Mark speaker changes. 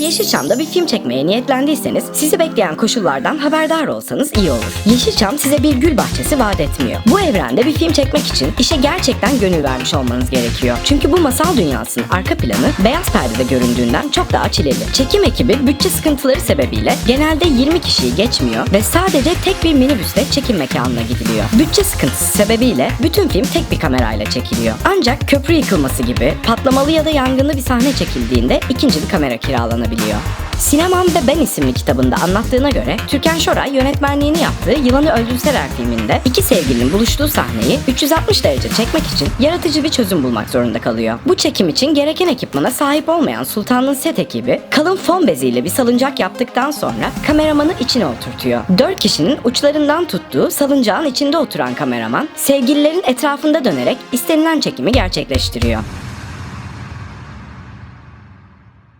Speaker 1: Yeşilçam'da bir film çekmeye niyetlendiyseniz sizi bekleyen koşullardan haberdar olsanız iyi olur. Yeşilçam size bir gül bahçesi vaat etmiyor. Bu evrende bir film çekmek için işe gerçekten gönül vermiş olmanız gerekiyor. Çünkü bu masal dünyasının arka planı beyaz perdede göründüğünden çok daha çileli. Çekim ekibi bütçe sıkıntıları sebebiyle genelde 20 kişiyi geçmiyor ve sadece tek bir minibüste çekim mekanına gidiliyor. Bütçe sıkıntısı sebebiyle bütün film tek bir kamerayla çekiliyor. Ancak köprü yıkılması gibi patlamalı ya da yangınlı bir sahne çekildiğinde ikinci bir kamera kiralanabiliyor. Sinemam ve Ben isimli kitabında anlattığına göre Türkan Şoray yönetmenliğini yaptığı Yılanı Öldürseler filminde iki sevgilinin buluştuğu sahneyi 360 derece çekmek için yaratıcı bir çözüm bulmak zorunda kalıyor. Bu çekim için gereken ekipmana sahip olmayan Sultan'ın set ekibi kalın fon beziyle bir salıncak yaptıktan sonra kameramanı içine oturtuyor. Dört kişinin uçlarından tuttuğu salıncağın içinde oturan kameraman sevgililerin etrafında dönerek istenilen çekimi gerçekleştiriyor.